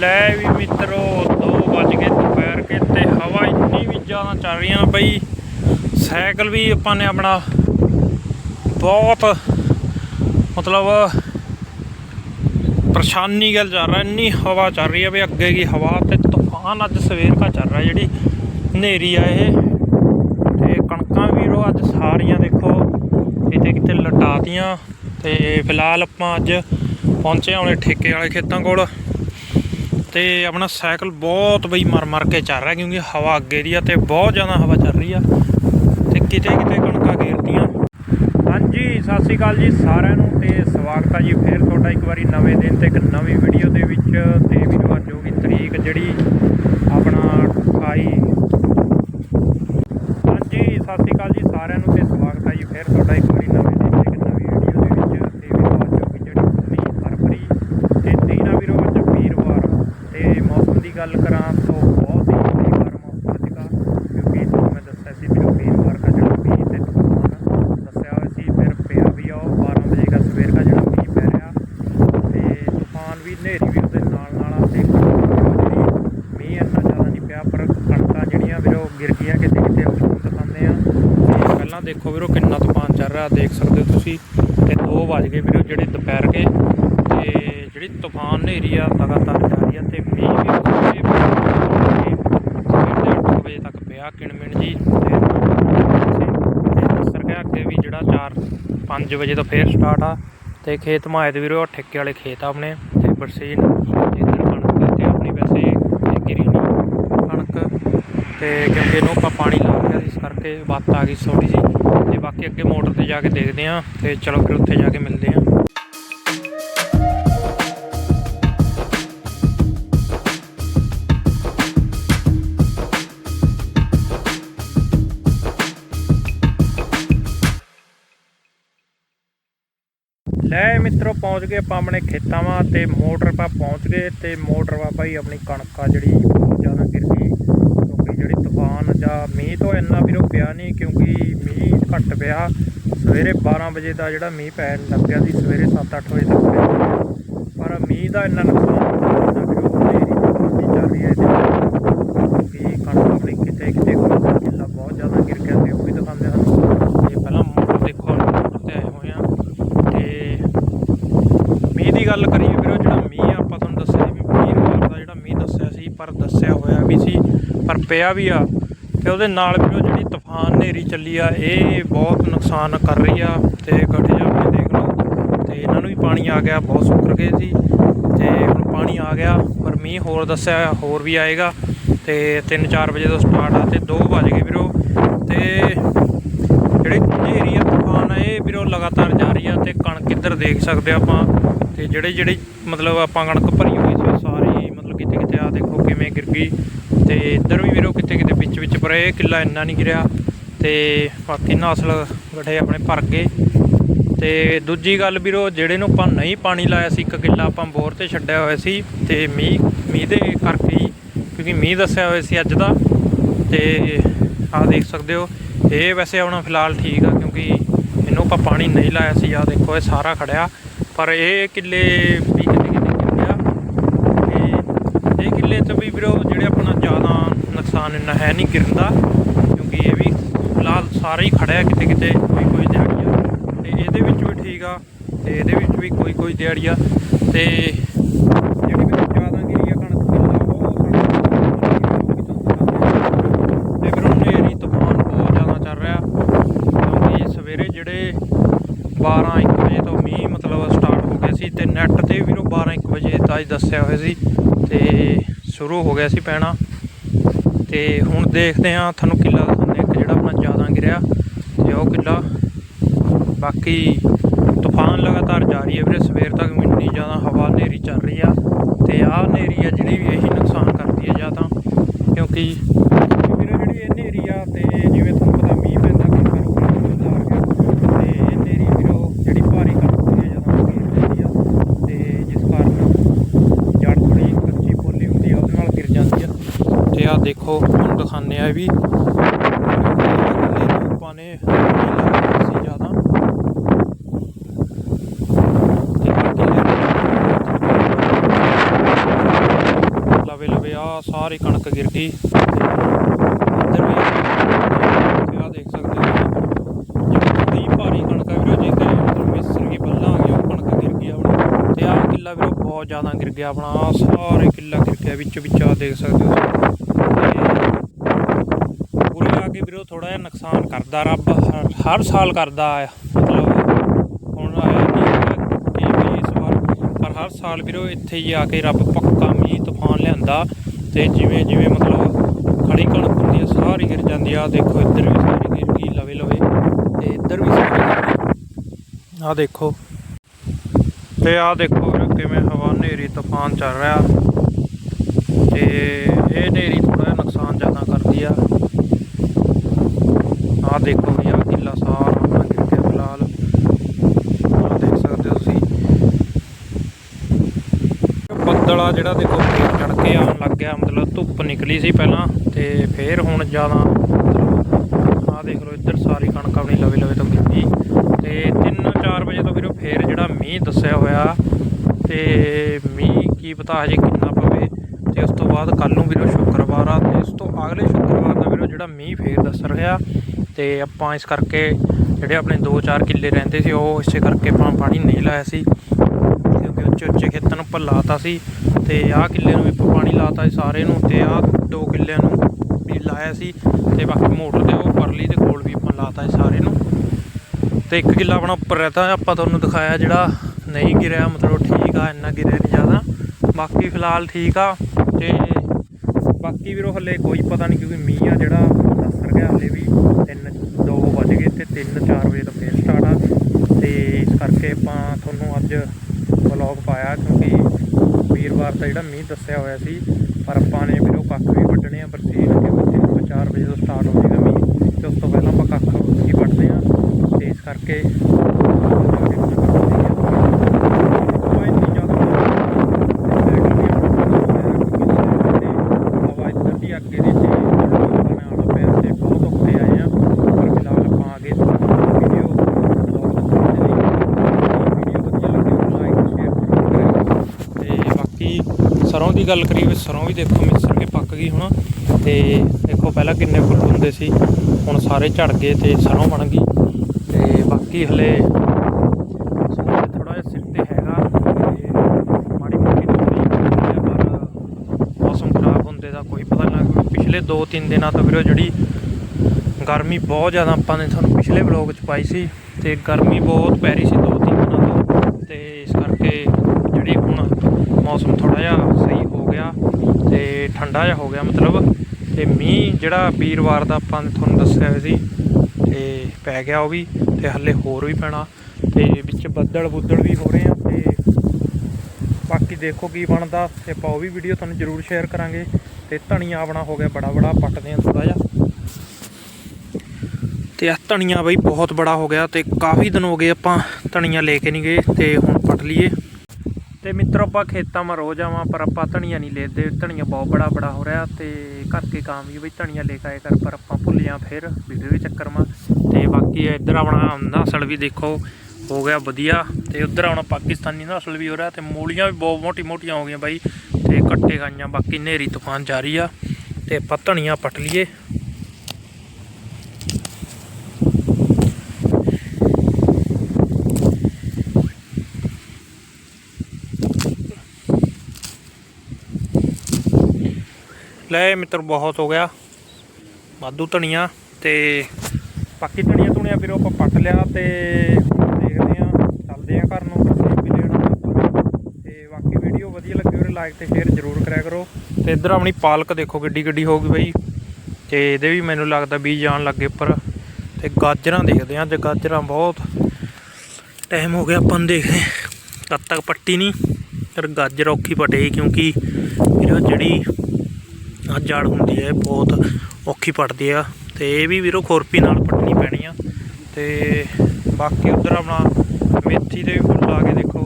ਲੈ ਵੀ ਮਿੱਤਰੋ 2 ਵੱਜ ਗਏ ਦੁਪਹਿਰ ਕੇ ਤੇ ਹਵਾ ਇੰਨੀ ਵੀ ਜ਼ਿਆਦਾ ਚੱਲ ਰਹੀ ਆ ਬਈ। ਸਾਈਕਲ ਵੀ ਆਪਾਂ ਨੇ ਆਪਣਾ ਬਹੁਤ ਮਤਲਬ ਪਰੇਸ਼ਾਨੀ ਗੱਲ ਚੱਲ ਰਿਹਾ, ਇੰਨੀ ਹਵਾ ਚੱਲ ਰਹੀ ਹੈ ਵੀ ਅੱਗੇ ਕੀ ਹਵਾ ਤੇ ਤੂਫਾਨ ਅੱਜ ਸਵੇਰ ਦਾ ਚੱਲ ਰਿਹਾ ਜਿਹੜੀ ਹਨੇਰੀ ਆ ਇਹ। ਤੇ ਕਣਕਾਂ ਵੀਰੋ ਅੱਜ ਸਾਰੀਆਂ ਦੇਖੋ, ਕਿਤੇ ਕਿਤੇ ਲਟਾਤੀਆਂ ਤੇ ਫਿਲਹਾਲ ਆਪਾਂ ਅੱਜ ਪਹੁੰਚੇ ਹਾਂ ਹੁਣੇ ਠੇਕੇ ਵਾਲੇ ਖੇਤਾਂ ਕੋਲ। ਤੇ ਆਪਣਾ ਸਾਈਕਲ ਬਹੁਤ ਬਈ ਮਰ ਮਰ ਕੇ ਚੱਲ ਰਿਹਾ ਕਿਉਂਕਿ ਹਵਾ ਅੱਗੇ ਦੀ ਆ ਤੇ ਬਹੁਤ ਜ਼ਿਆਦਾ ਹਵਾ ਚੱਲ ਰਹੀ ਆ ਤੇ ਕਿਤੇ ਕਿਤੇ ਕਣਕਾਂ ਘੇਰਦੀਆਂ ਹਾਂਜੀ, ਸਤਿ ਸ਼੍ਰੀ ਅਕਾਲ ਜੀ ਸਾਰਿਆਂ ਨੂੰ ਤੇ ਸਵਾਗਤ ਆ ਜੀ ਫੇਰ ਤੁਹਾਡਾ ਇੱਕ ਵਾਰੀ ਨਵੇਂ ਦਿਨ ਤੇ ਇੱਕ ਨਵੀਂ ਵੀਡੀਓ ਦੇ ਵਿੱਚ ਤੇ ਵੀਡੀਓ ਅੱਜ ਹੋ ਗਈ ਤਰੀਕ ਜਿਹੜੀ ਆਪਣਾ 28 ਹਾਂਜੀ, ਸਤਿ ਸ਼੍ਰੀ ਅਕਾਲ ਜੀ ਸਾਰਿਆਂ ਨੂੰ ਤੇ ਸਵਾਗਤ ਆ ਜੀ ਫੇਰ ਤੁਹਾਡਾ ਇੱਕ ਵਾਰੀ ਨਵੇਂ ਦਿਨ ਤੇ ਇੱਕ ਨਵੀਂ ਵੀਡੀਓ ਦੇ ਵਿੱਚ ਤੇ ਵੀਡੀਓ ਅੱਜ ਹੋ ਗਈ ਜਿਹੜੀ 19 ਫਰਵਰੀ ਤੇ ਤੀਨਾ ਵੀਰੋ ਅੱਜ ਵੀਰਵਾਰ ਤੇ ਮੌਸਮ ਦੀ ਗੱਲ ਕਰਾਂ ਤਾਂ ਬਹੁਤ ਹੀ ਬੇਕਾਰ ਮੌਸਮ ਅੱਜ ਦਾ ਕਿਉਂਕਿ ਤੁਹਾਨੂੰ ਮੈਂ ਦੱਸਿਆ ਸੀ ਵੀ ਵੀਰੋ ਵੀਰਵਾਰ ਦਾ ਜਿਹੜਾ ਮੀਂਹ ਤੇ ਤੂਫਾਨ ਦੱਸਿਆ ਹੋਇਆ ਸੀ ਫਿਰ ਪਿਆ ਵੀ ਆ, ਉਹ 12 ਵਜੇ ਦਾ ਸਵੇਰ ਦਾ ਜਿਹੜਾ ਮੀਂਹ ਪੈ ਰਿਹਾ। ਤੇ ਤੂਫਾਨ ਵੀ ਹਨੇਰੀ ਵੀ ਉਹਦੇ ਨਾਲ ਨਾਲ ਆ ਤੇ ਮੀਂਹ ਇੰਨਾ ਜ਼ਿਆਦਾ ਨਹੀਂ ਪਿਆ, ਪਰ ਕਣਕਾਂ ਜਿਹੜੀਆਂ ਵੀਰੋ ਗਿਰ ਗਈਆਂ ਕਿਤੇ ਕਿਤੇ ਉਹ ਦਿਖਾਉਂਦੇ ਆ। ਤੇ ਪਹਿਲਾਂ ਦੇਖੋ ਵੀਰੋ ਕਿੰਨਾ ਤੂਫਾਨ ਚੱਲ ਰਿਹਾ, ਦੇਖ ਸਕਦੇ ਹੋ ਤੁਸੀਂ ਤੇ 2 ਵਜ ਗਏ ਵੀਰੋ ਜਿਹੜੇ ਦੁਪਹਿਰ ਕੇ। ਤੇ ਜਿਹੜੀ ਤੂਫਾਨ ਹਨੇਰੀ ਆ, ਲਗਾਤਾਰ ਜਾ ਤੇ ਮੀਂਹ ਵੀ ਉੱਥੇ ਸਵੇਰ ਦੇ 8 ਵਜੇ ਤੱਕ ਪਿਆ ਕਿਣਮਿਣ ਜੀ। ਤੇ ਤੇ ਗਿਆ ਅੱਗੇ ਵੀ ਜਿਹੜਾ 4 5 ਵਜੇ ਤੋਂ ਫੇਰ ਸਟਾਰਟ ਆ। ਤੇ ਖੇਤ ਮਾਏ ਤੇ ਵੀਰੋ ਠੇਕੇ ਵਾਲੇ ਖੇਤ ਆ ਆਪਣੇ। ਤੇ ਬਰਸੀਨ ਤੇ ਇੱਧਰ ਕਣਕ ਤੇ ਆਪਣੀ ਵੈਸੇ ਗਿਰੀ ਨਹੀਂ ਕਣਕ। ਤੇ ਕਿਉਂਕਿ ਇਹਨੂੰ ਆਪਾਂ ਪਾਣੀ ਲਾ ਰਿਹਾ ਇਸ ਕਰਕੇ ਬੱਤ ਆ ਗਈ ਥੋੜੀ ਜੀ ਤੇ ਬਾਕੀ ਅੱਗੇ ਮੋਟਰ ਤੇ ਜਾ ਕੇ ਦੇਖਦੇ ਆਂ ਤੇ ਚਲੋ ਫਿਰ ਉੱਥੇ ਜਾ ਕੇ ਮਿਲਦੇ ਆਂ ਲੈ ਮਿੱਤਰੋ, ਪਹੁੰਚ ਗਏ ਆਪਾਂ ਆਪਣੇ ਖੇਤਾਂ ਵਾਂ ਤੇ ਮੋਟਰ ਪਾ ਪਹੁੰਚ ਗਏ ਤੇ ਮੋਟਰ ਵਾ ਭਾਈ ਆਪਣੀ ਕਣਕ ਆ ਜਿਹੜੀ ਬਹੁਤ ਜ਼ਿਆਦਾ ਗਿਰ ਗਈ। ਕਿਉਂਕਿ ਜਿਹੜੀ ਤੂਫਾਨ ਜਾਂ ਮੀਂਹ ਤੋਂ ਇੰਨਾ ਵੀਰੋ ਪਿਆ ਨਹੀਂ ਕਿਉਂਕਿ ਮੀਂਹ ਘੱਟ ਪਿਆ। ਸਵੇਰੇ 12 ਵਜੇ ਦਾ ਜਿਹੜਾ ਮੀਂਹ ਪੈਣ ਲੱਗਿਆ ਸੀ, ਸਵੇਰੇ 7-8 ਵਜੇ ਤੱਕ। ਪਿਆ ਪਰ ਮੀਂਹ ਦਾ ਇੰਨਾ ਨੁਕਸਾਨ ਨਹੀਂ ਵੀਰੋ ਹਨੇਰੀ ਚੱਲ ਰਹੀ ਹੈ ਇਹਦੇ ਕਿ ਕਣਕ ਆਪਣੀ ਕਿਤੇ ਕਿਤੇ ਕਿੱਲਾ ਬਹੁਤ ਜ਼ਿਆਦਾ ਗਿਰ ਗਿਆ ਤੇ ਉਹ ਵੀ ਦਿਖਾਉਂਦੇ ਹਨ ਤੇ ਪਹਿਲਾਂ ਮੋਟਰ ਦੇਖੋ ਮੋਟਰ ਤੇ ਆਏ ਹੋਏ ਆ ਤੇ ਮੀਂਹ ਦੀ ਗੱਲ ਕਰੀਏ ਵੀਰੋ, ਜਿਹੜਾ ਮੀਂਹ ਆਪਾਂ ਤੁਹਾਨੂੰ ਦੱਸਿਆ ਸੀ ਵੀ ਵੀਰਵਾਰ ਦਾ ਜਿਹੜਾ ਮੀਂਹ ਦੱਸਿਆ ਸੀ, ਪਰ ਦੱਸਿਆ ਹੋਇਆ ਵੀ ਸੀ, ਪਰ ਪਿਆ ਵੀ ਆ। ਤੇ ਉਹਦੇ ਨਾਲ ਵੀਰੋ ਜਿਹੜੀ ਤੂਫਾਨ ਹਨੇਰੀ ਚੱਲੀ ਆ, ਇਹ ਬਹੁਤ ਨੁਕਸਾਨ ਕਰ ਰਹੀ ਆ। ਤੇ ਗੱਡੇ ਆਪਣੇ ਦੇਖ ਲਓ, ਤੇ ਇਹਨਾਂ ਨੂੰ ਵੀ ਪਾਣੀ ਆ ਗਿਆ, ਬਹੁਤ ਸੁੱਕ ਗਏ ਸੀ। ਤੇ ਹੁਣ ਪਾਣੀ ਆ ਗਿਆ, ਪਰ ਮੀਂਹ ਹੋਰ ਦੱਸਿਆ ਹੋਰ ਵੀ ਆਏਗਾ। ਤੇ 3-4 ਵਜੇ ਤੋਂ ਸਟਾਰਟ ਆ, ਤੇ 2 ਵਜ ਗਏ ਵੀਰੋ। ਤੇ ਜਿਹੜੀ ਹਨੇਰੀ ਆ, ਤੂਫਾਨ ਆ, ਇਹ ਵੀਰੋ ਲਗਾਤਾਰ ਜਾ ਰਹੀ ਆ, ਤੇ ਕਣਕ ਕਿੱਧਰ ਦੇਖ ਸਕਦੇ ਆ ਆਪਾਂ? ਤੇ ਜਿਹੜੇ ਜਿਹੜੇ ਮਤਲਬ ਆਪਾਂ ਕਣਕ ਭਰੀ ਹੋਈ ਸੀ, ਉਹ ਸਾਰੀ ਮਤਲਬ ਕਿਤੇ ਕਿਤੇ ਆ ਦੇਖੋ ਕਿਵੇਂ ਗਿਰ ਗਈ। ਤੇ ਇੱਧਰ ਵੀ ਵੀਰੋ ਕਿਤੇ ਕਿਤੇ ਵਿੱਚ ਵਿੱਚ ਪਰ ਇਹ ਕਿੱਲਾ ਇੰਨਾ ਨਹੀਂ ਗਿਰਿਆ। ਤੇ ਬਾਕੀ ਨਾ ਅਸਲ ਗੜੇ ਆਪਣੇ ਭਰ ਗਏ। ਤੇ ਦੂਜੀ ਗੱਲ ਵੀਰੋ, ਜਿਹੜੇ ਨੂੰ ਆਪਾਂ ਨਹੀਂ ਪਾਣੀ ਲਾਇਆ ਸੀ, ਇੱਕ ਕਿੱਲਾ ਆਪਾਂ ਬੋਰ ਤੇ ਛੱਡਿਆ ਹੋਇਆ ਸੀ, ਤੇ ਮੀਂਹ ਮੀਂਹ ਦੇ ਕਰਕੇ ਹੀ, ਕਿਉਂਕਿ ਮੀਂਹ ਦੱਸਿਆ ਹੋਇਆ ਸੀ ਅੱਜ ਦਾ। ਤੇ ਆਹ ਦੇਖ ਸਕਦੇ ਹੋ, ਇਹ ਵੈਸੇ ਹੁਣ ਫਿਲਹਾਲ ਠੀਕ ਆ, ਕਿਉਂਕਿ ਇਹਨੂੰ ਆਪਾਂ ਪਾਣੀ ਨਹੀਂ ਲਾਇਆ ਸੀ। ਆ ਦੇਖੋ, ਇਹ ਸਾਰਾ ਖੜਿਆ। ਪਰ ਇਹ ਕਿੱਲੇ ਵੀ ਕਿਤੇ ਕਿਤੇ ਗਿਰ ਗਿਆ ਤੇ ਇਹ ਕਿੱਲੇ 'ਚ ਵੀ ਵੀਰੋ ਜਿਹੜੇ ਆਪਣਾ ਜ਼ਿਆਦਾ ਨੁਕਸਾਨ ਇੰਨਾ ਹੈ ਨਹੀਂ ਗਿਰਨ ਦਾ, ਕਿਉਂਕਿ ਇਹ ਵੀ ਫਿਲਹਾਲ ਸਾਰੇ ਹੀ ਖੜਿਆ ਕਿਤੇ ਕਿਤੇ, ਕੋਈ ਕੋਈ ਦਿਹਾੜੀ ਆ ਤੇ ਇਹਦੇ ਵਿੱਚ ਵੀ ਠੀਕ ਆ, ਤੇ ਇਹਦੇ ਵਿੱਚ ਵੀ ਕੋਈ ਕੋਈ ਦਿਹਾੜੀ ਆ ਤੇ ਜਿਹੜੀ ਵੀ ਜ਼ਿਆਦਾ ਗਿਰੀ ਆ ਕਣਕ ਕਿੱਲਾ ਉਹ ਤੇ ਫਿਰ ਉਹਨੇ ਹਨੇਰੀ ਤੂਫਾਨ ਬਹੁਤ ਜ਼ਿਆਦਾ ਚੱਲ ਰਿਹਾ ਕਿਉਂਕਿ ਸਵੇਰੇ ਜਿਹੜੇ 12 1 ਵਜੇ ਤੋਂ ਮੀਂਹ ਮਤਲਬ ਸਟਾਰਟ ਹੋ ਗਿਆ ਸੀ ਤੇ ਨੈਟ ਤੇ ਵੀਰੋ 12 1 ਵਜੇ ਤਾਂ ਅੱਜ ਦੱਸਿਆ ਹੋਇਆ ਸੀ ਤੇ ਸ਼ੁਰੂ ਹੋ ਗਿਆ ਸੀ ਪੈਣਾ। ਤੇ ਹੁਣ ਦੇਖਦੇ ਆ ਤੁਹਾਨੂੰ ਕਿੱਲਾ ਦਿਖਾਉਂਦੇ ਇੱਕ ਜਿਹੜਾ ਆਪਣਾ ਜ਼ਿਆਦਾ ਗਿਰਿਆ ਤੇ ਉਹ ਕਿੱਲਾ। ਬਾਕੀ ਤੂਫਾਨ ਲਗਾਤਾਰ ਜਾਰੀ ਹੈ ਵੀਰੇ, ਸਵੇਰ ਤੱਕ ਇੰਨੀ ਜ਼ਿਆਦਾ ਹਵਾ, ਹਨੇਰੀ ਚੱਲ ਰਹੀ ਆ ਤੇ ਆਹ ਹਨੇਰੀ ਆ ਜਿਹੜੀ ਵੀ ਇਹੀ ਨੁਕਸਾਨ ਕਰਦੀ ਹੈ ਜਾਂ ਤਾਂ। ਕਿਉਂਕਿ ਵੀਰੇ ਜਿਹੜੀ ਇਹ ਹਨੇਰੀ ਆ ਤੇ ਜਿਵੇਂ ਤੁਹਾਨੂੰ ਪਤਾ ਮੀਂਹ ਪੈਂਦਾ ਕਣਕਾਂ ਨੂੰ ਪਾਣੀ ਲਾਰ ਗਿਆ ਤੇ ਇਹ ਹਨੇਰੀ ਵੀਰੋ ਜਿਹੜੀ ਭਾਰੀ ਕਣਕ ਹੁੰਦੀ ਹੈ ਜਦੋਂ ਗਿਰ ਜਾਂਦੀ ਆ ਤੇ ਜਿਸ ਕਾਰਨ ਜੜ ਥੋੜੀ ਕੱਚੀ ਪੋਲੀ ਹੁੰਦੀ ਆ ਉਹਦੇ ਨਾਲ ਗਿਰ ਜਾਂਦੀ ਆ ਤੇ ਆਹ ਦੇਖੋ, ਹੁਣ ਦਿਖਾਉਂਦੇ ਆ ਵੀ। ਆਪਾਂ ਨੇ ਸੀ ਜ਼ਿਆਦਾ ਲਵੇ ਲਵੇ ਆ, ਸਾਰੀ ਕਣਕ ਗਿਰ ਗਈ। ਤੇ ਇੱਧਰ ਵੀ ਆ। ਦੇਖ ਸਕਦੇ ਹੋ ਜਿਹੜੀ ਭਾਰੀ ਕਣਕ ਆ ਵੀਰੋ ਜਿਹਦੇ ਮਤਲਬ ਮਿਸਰ ਕੀ ਬੱਲਾਂ ਆ ਗਈਆਂ ਉਹ ਕਣਕ ਗਿਰ ਗਈ ਆਪਣੀ। ਤੇ ਆਹ ਕਿੱਲਾ ਵੀਰੋ ਬਹੁਤ ਜ਼ਿਆਦਾ ਗਿਰ ਗਿਆ ਆਪਣਾ। ਸਾਰੇ ਕਿੱਲਾ ਗਿਰ ਗਿਆ ਵਿੱਚ ਵਿੱਚ ਆ ਦੇਖ ਸਕਦੇ ਹੋ ਤੇ ਪੂਰੇ ਆ ਕੇ ਵੀਰੋ ਥੋੜਾ ਜਿਹਾ ਨੁਕਸਾਨ ਕਰਦਾ ਰੱਬ, ਹਰ- ਹਰ ਸਾਲ ਕਰਦਾ ਆ। ਮਤਲਬ ਹੁਣ ਆਇਆ ਨਹੀਂ ਕਿ ਇਸ ਵਾਰ, ਪਰ ਹਰ ਸਾਲ ਵੀਰੋ ਇੱਥੇ ਹੀ ਆ ਕੇ ਰੱਬ ਪੱਕਾ ਮੀਂਹ ਤੂਫਾਨ ਲਿਆਂਦਾ ਤੇ ਜਿਵੇਂ ਜਿਵੇਂ ਮਤਲਬ ਖੜੀ ਕਣਕ ਹੁੰਦੀ ਆ, ਸਾਰੀ ਗਿਰ ਜਾਂਦੀ ਆ। ਆਹ ਦੇਖੋ ਇੱਧਰ ਵੀ ਸਾਰੀ ਗਿਰ ਗਈ, ਲਵੇ ਲਵੇ। ਤੇ ਇੱਧਰ ਵੀ ਸਾਰੀ ਆ ਦੇਖੋ। ਤੇ ਆ ਦੇਖੋ ਵੀਰੋ ਕਿਵੇਂ ਹਵਾ ਹਨੇਰੀ ਤੂਫਾਨ ਚੱਲ ਰਿਹਾ। ਤੇ ਇਹ ਹਨੇਰੀ ਥੋੜਾ ਜਿਹਾ ਨੁਕਸਾਨ ਜ਼ਿਆਦਾ ਕਰਦੀ ਆ। ਆ ਦੇਖੋ ਵੀ ਆ ਕਿੱਲਾ ਸਾਰਾ ਆਪਣਾ ਗਿਰ ਗਿਆ ਫਿਲਹਾਲ। ਆ ਦੇਖ ਸਕਦੇ ਹੋ ਤੁਸੀਂ। ਬੱਦਲ ਆ ਜਿਹੜਾ ਦੇਖੋ, ਫੇਰ ਚੜ ਕੇ ਆਉਣ ਲੱਗ ਗਿਆ। ਮਤਲਬ ਧੁੱਪ ਨਿਕਲੀ ਸੀ ਪਹਿਲਾਂ ਤੇ ਫੇਰ ਹੁਣ ਜ਼ਿਆਦਾ ਮਤਲਬ ਆ ਦੇਖ ਲਓ, ਇੱਧਰ ਸਾਰੀ ਕਣਕ ਆਪਣੀ ਲਵੇ ਲਵੇ ਤੋਂ ਗਿਰ ਗਈ। ਤੇ 3-4 ਵਜੇ ਤੋਂ ਵੀਰੋ ਫੇਰ ਜਿਹੜਾ ਮੀਂਹ ਦੱਸਿਆ ਹੋਇਆ। ਤੇ ਮੀਂਹ ਕੀ ਪਤਾ ਹਜੇ ਕਿੰਨਾ ਤੇ ਉਸ ਤੋਂ ਬਾਅਦ ਕੱਲ ਨੂੰ ਵੀਰੋ ਸ਼ੁੱਕਰਵਾਰ ਆ ਤੇ ਉਸ ਤੋਂ ਅਗਲੇ ਸ਼ੁੱਕਰਵਾਰ ਦਾ ਵੀਰੋ ਜਿਹੜਾ ਮੀਂਹ ਫੇਰ ਦੱਸ ਰਿਹਾ ਤੇ ਆਪਾਂ ਇਸ ਕਰਕੇ ਜਿਹੜੇ ਆਪਣੇ 2-4 ਕਿੱਲੇ ਰਹਿੰਦੇ ਸੀ, ਉਹ ਇਸੇ ਕਰਕੇ ਆਪਾਂ ਪਾਣੀ ਨਹੀਂ ਲਾਇਆ ਸੀ ਕਿਉਂਕਿ ਉੱਚੇ ਉੱਚੇ ਖੇਤਾਂ ਨੂੰ ਆਪਾਂ ਲਾਤਾ ਸੀ ਤੇ ਆਹ ਕਿੱਲੇ ਨੂੰ ਵੀ ਪਾਣੀ ਲਾਤਾ ਸੀ ਸਾਰੇ ਨੂੰ ਤੇ ਆਹ ਦੋ ਕਿੱਲਿਆਂ ਨੂੰ ਵੀ ਲਾਇਆ ਸੀ ਤੇ ਬਾਕੀ ਮੋਟਰ ਦੇ ਉਹ ਪਰਲੀ ਦੇ ਕੋਲ ਵੀ ਆਪਾਂ ਲਾਤਾ ਸੀ ਸਾਰੇ ਨੂੰ ਤੇ ਇੱਕ ਕਿੱਲਾ ਆਪਣਾ ਉੱਪਰ ਰਹਿਤਾ, ਆਪਾਂ ਤੁਹਾਨੂੰ ਦਿਖਾਇਆ ਜਿਹੜਾ ਨਹੀਂ ਗਿਰਿਆ, ਮਤਲਬ ਠੀਕ ਆ, ਇੰਨਾ ਗਿਰਿਆ ਨਹੀਂ ਜ਼ਿਆਦਾ। ਬਾਕੀ ਫਿਲਹਾਲ ਠੀਕ ਆ। ਤੇ ਬਾਕੀ ਵੀਰੋ ਹੱਲੇ ਕੋਈ ਪਤਾ ਨਹੀਂ ਕਿਉਂਕਿ ਮੀਂਹ ਆ ਜਿਹੜਾ ਦੱਸ ਰਿਹਾ ਹੱਲੇ ਵੀ 3 2 ਵੱਜ ਗਏ ਤੇ 3 4 ਵਜੇ ਤੋਂ ਫੇਰ ਸਟਾਰਟ ਆ। ਤੇ ਇਸ ਕਰਕੇ ਆਪਾਂ ਤੁਹਾਨੂੰ ਅੱਜ ਵਲੌਗ ਪਾਇਆ ਕਿਉਂਕਿ ਵੀਰਵਾਰ ਦਾ ਜਿਹੜਾ ਮੀਂਹ ਦੱਸਿਆ ਹੋਇਆ ਸੀ, ਪਰ ਆਪਾਂ ਨੇ ਵੀਰੋ ਕੱਖ ਵੀ ਵੱਢਣੇ ਆ ਬਰਸੀਨ ਕਿਉਂਕਿ 3 4 ਵਜੇ ਤੋਂ ਸਟਾਰਟ ਹੋ ਜਾਏਗਾ ਮੀਂਹ, ਤੇ ਉਸ ਤੋਂ ਪਹਿਲਾਂ ਆਪਾਂ ਕੱਖ ਹੀ ਵੱਢਦੇ ਆ। ਤੇ ਇਸ ਕਰਕੇ ਹਵਾ ਇੰਨੀ ਜ਼ਿਆਦਾ ਹਵਾ ਇੱਧਰ ਦੀ ਅੱਗੇ ਦੀ ਤੇ ਬਣਾਉਣਾ ਪਿਆ ਤੇ ਬਹੁਤ ਔਖੇ ਆਏ ਆ ਪਰ ਫਿਲਹਾਲ ਆਪਾਂ ਆ ਗਏ ਵੀਡੀਓ ਵੀਡੀਓ ਵਧੀਆ ਲੱਗੇ ਲਾਈਕ ਸ਼ੇਅਰ ਤੇ ਬਾਕੀ ਸਰੋਂ ਦੀ ਗੱਲ ਕਰੀਏ ਵੀ ਸਰੋਂ ਵੀ ਦੇਖੋ ਮਿਸਰ ਕੇ ਪੱਕ ਗਈ ਹੁਣ ਤੇ ਦੇਖੋ ਪਹਿਲਾਂ ਕਿੰਨੇ ਫੁੱਲ ਹੁੰਦੇ ਸੀ, ਹੁਣ ਸਾਰੇ ਝੜ ਗਏ ਤੇ ਸਰੋਂ ਬਣ ਗਈ ਤੇ ਬਾਕੀ ਹਲੇ ਥੋੜਾ ਜਿਹਾ ਸਿਰ ਤੇ ਹੈਗਾ ਤੇ ਮਾੜੀ ਮੋਟੀ ਪਰ ਮੌਸਮ ਖਰਾਬ ਹੁੰਦੇ ਦਾ ਕੋਈ ਪਤਾ ਨਹੀਂ ਲੱਗਦਾ ਪਿਛਲੇ 2-3 ਦਿਨਾਂ ਤੋਂ ਵੀਰੋ ਜਿਹੜੀ ਗਰਮੀ ਬਹੁਤ ਜ਼ਿਆਦਾ ਆਪਾਂ ਨੇ ਤੁਹਾਨੂੰ ਪਿਛਲੇ ਵਲੌਗ 'ਚ ਪਾਈ ਸੀ ਤੇ ਗਰਮੀ ਬਹੁਤ ਪੈ ਰਹੀ ਸੀ 2-3 ਦਿਨਾਂ ਤੋਂ ਤੇ ਇਸ ਕਰਕੇ ਜਿਹੜੀ ਹੁਣ ਮੌਸਮ ਥੋੜਾ ਜਿਹਾ ਸਹੀ ਹੋ ਗਿਆ ਤੇ ਠੰਡਾ ਜਿਹਾ ਹੋ ਗਿਆ ਮਤਲਬ ਤੇ ਮੀਂਹ ਜਿਹੜਾ ਵੀਰਵਾਰ ਦਾ ਆਪਾਂ ਤੁਹਾਨੂੰ ਦੱਸਿਆ ਹੋਇਆ ਸੀ ਤੇ ਪੈ ਗਿਆ ਉਹ ਵੀ ਤੇ ਹੱਲੇ ਹੋਰ ਵੀ ਪੈਣਾ ਤੇ ਵਿੱਚ ਬੱਦਲ ਬੁੱਦਲ ਵੀ ਹੋ ਰਹੇ ਆ ਤੇ ਬਾਕੀ ਦੇਖੋ ਕੀ ਬਣਦਾ ਤੇ ਆਪਾਂ ਉਹ ਵੀ ਵੀਡੀਓ ਤੁਹਾਨੂੰ ਜ਼ਰੂਰ ਸ਼ੇਅਰ ਕਰਾਂਗੇ ਤੇ ਧਨੀਆ ਆਪਣਾ ਹੋ ਗਿਆ ਬੜਾ ਬੜਾ ਪੱਟਦੇ ਆ ਥੋੜਾ ਜਿਹਾ। ਤੇ ਆ ਧਨੀਆ ਬਈ ਬਹੁਤ ਬੜਾ ਹੋ ਗਿਆ ਤੇ ਕਾਫੀ ਦਿਨ ਹੋ ਗਏ ਆਪਾਂ ਧਨੀਆ ਲੈ ਕੇ ਨਹੀਂ ਗਏ ਤੇ ਹੁਣ ਪੱਟ ਲਈਏ। ਤੇ ਮਿੱਤਰੋ, ਆਪਾਂ ਖੇਤਾਂ 'ਮਾ ਰੋਜ਼ ਆਵਾਂ, ਪਰ ਆਪਾਂ ਧਨੀਆ ਨਹੀਂ ਲੈਦੇ। ਧਨੀਆ ਬਹੁਤ ਬੜਾ ਬੜਾ ਹੋ ਰਿਹਾ ਤੇ ਘਰ ਕੇ ਕੰਮ ਵੀ ਬਈ ਧਨੀਆ ਲੈ ਕੇ ਆਏ ਕਰ, ਪਰ ਆਪਾਂ ਭੁੱਲਿਆ ਫਿਰ ਵੀਡੀਓ ਦੇ ਚੱਕਰ 'ਮਾ। ਤੇ ਬਾਕੀ ਇੱਧਰ ਆਪਣਾ ਨਸਲ ਵੀ ਦੇਖੋ, ਹੋ ਗਿਆ ਵਧੀਆ। ਤੇ ਉਧਰ ਆਉਣਾ ਪਾਕਿਸਤਾਨੀ ਨਸਲ ਵੀ ਹੋ ਰਿਹਾ ਤੇ ਮੂਲੀਆਂ ਵੀ ਬਹੁਤ ਮੋਟੀ ਮੋਟੀਆਂ ਹੋ ਗਈਆਂ ਬਾਈ। ਤੇ ਕੱਟੇ ਖਾਈਆਂ ਬਾਕੀ ਨੇਰੀ ਤੂਫਾਨ ਜਾਰੀ ਆ। ਤੇ ਆਪਾਂ ਧਨੀਆ ਪੱਟ ਲਈਏ। ਲੈ ਮਿੱਤਰ, ਬਹੁਤ ਹੋ ਗਿਆ। ਵਾਧੂ ਧਨੀਆ ਤੇ ਬਾਕੀ ਧਨੀਆ ਧੁਣੀਆ ਫਿਰ ਆਪਾਂ ਪੱਟ ਲਿਆ ਤੇ ਦੇਖਦੇ ਆ ਚੱਲਦੇ ਆ ਘਰ ਨੂੰ ਰਸੋਈ ਵੀ ਲੈਣਾ ਤੇ ਬਾਕੀ ਵੀਡੀਓ ਵਧੀਆ ਲੱਗੀ ਹੋਵੇ ਲਾਈਕ ਤੇ ਸ਼ੇਅਰ ਜ਼ਰੂਰ ਕਰਿਆ ਕਰੋ। ਤੇ ਇੱਧਰ ਆਪਣੀ ਪਾਲਕ ਦੇਖੋ ਕਿੱਡੀ ਕਿੱਡੀ ਹੋ ਗਈ ਬਈ। ਤੇ ਇਹਦੇ ਵੀ ਮੈਨੂੰ ਲੱਗਦਾ ਬੀਜ ਜਾਣ ਲੱਗੇ ਉੱਪਰ। ਤੇ ਗਾਜਰਾਂ ਦੇਖਦੇ ਆ ਅੱਜ ਗਾਜਰਾਂ ਬਹੁਤ ਟਾਈਮ ਹੋ ਗਿਆ ਆਪਾਂ ਨੂੰ ਦੇਖਦੇ। ਤਦ ਤੱਕ ਪੱਟੀ ਨਹੀਂ ਪਰ ਗਾਜਰ ਔਖੀ ਪਟੇ ਕਿਉਂਕਿ ਵੀਰੋ ਜਿਹੜੀ ਆ ਜੜ ਹੁੰਦੀ ਹੈ, ਬਹੁਤ ਔਖੀ ਪੜਦੀ ਆ। ਤੇ ਇਹ ਵੀ ਵੀਰੋ ਖੁਰਪੀ ਨਾਲ ਪੱਟਣੀ ਪੈਣੀ ਆ। ਤੇ ਬਾਕੀ ਉਧਰ ਆਪਣਾ ਮੇਥੀ ਦੇ ਵੀ ਫੁੱਲ ਆ ਕੇ ਦੇਖੋ।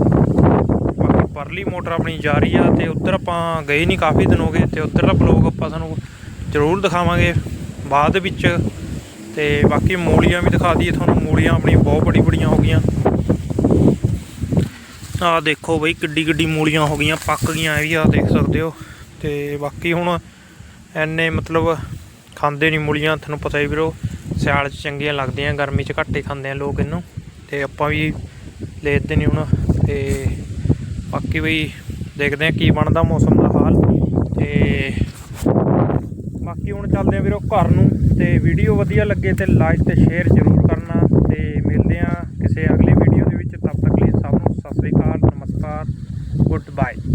ਬਾਕੀ ਪਰਲੀ ਮੋਟਰ ਆਪਣੀ ਜਾ ਰਹੀ ਆ ਤੇ ਉਧਰ ਆਪਾਂ ਗਏ ਨਹੀਂ ਕਾਫੀ ਦਿਨ ਹੋ ਗਏ ਤੇ ਉਧਰ ਦਾ ਬਲੌਗ ਆਪਾਂ ਤੁਹਾਨੂੰ ਜ਼ਰੂਰ ਦਿਖਾਵਾਂਗੇ ਬਾਅਦ ਵਿੱਚ। ਤੇ ਬਾਕੀ ਮੂਲੀਆਂ ਵੀ ਦਿਖਾ ਦਈਏ ਤੁਹਾਨੂੰ, ਮੂਲੀਆਂ ਆਪਣੀ ਬਹੁਤ ਬੜੀ ਬੜੀਆਂ ਹੋ ਗਈਆਂ। ਆਹ ਦੇਖੋ ਬਈ ਕਿੱਡੀ ਕਿੱਡੀ ਮੂਲੀਆਂ ਹੋ ਗਈਆਂ, ਪੱਕ ਗਈਆਂ ਇਹ ਵੀ ਆਹ ਦੇਖ ਸਕਦੇ ਹੋ। ਤੇ ਬਾਕੀ ਹੁਣ ਐਨੇ ਮਤਲਬ ਖਾਂਦੇ ਨਹੀਂ ਮੂਲੀਆਂ, ਤੁਹਾਨੂੰ ਪਤਾ ਹੀ ਵੀਰੋ, ਸਿਆਲ 'ਚ ਚੰਗੀਆਂ ਲੱਗਦੀਆਂ, ਗਰਮੀ 'ਚ ਘੱਟ ਹੀ ਖਾਂਦੇ ਆ ਲੋਕ ਇਹਨੂੰ। ਤੇ ਆਪਾਂ ਵੀ ਲੈਦੇ ਨਹੀਂ ਹੁਣ, ਤੇ ਬਾਕੀ ਵੀ ਦੇਖਦੇ ਆ ਕੀ ਬਣਦਾ ਮੌਸਮ ਦਾ ਹਾਲ। ਤੇ ਬਾਕੀ ਹੁਣ ਚੱਲਦੇ ਆ ਵੀਰੋ ਘਰ ਨੂੰ, ਤੇ ਵੀਡੀਓ ਵਧੀਆ ਲੱਗੇ ਤੇ ਲਾਈਕ ਤੇ ਸ਼ੇਅਰ ਜ਼ਰੂਰ ਕਰਨਾ। ਤੇ ਮਿਲਦੇ ਆ ਕਿਸੇ ਅਗਲੀ ਵੀਡੀਓ ਦੇ ਵਿੱਚ ਤਬ ਤੱਕ ਲਈ ਸਭ ਨੂੰ ਸਤਿ ਸ੍ਰੀ ਅਕਾਲ, ਨਮਸਕਾਰ ਗੁੱਡ ਬਾਏ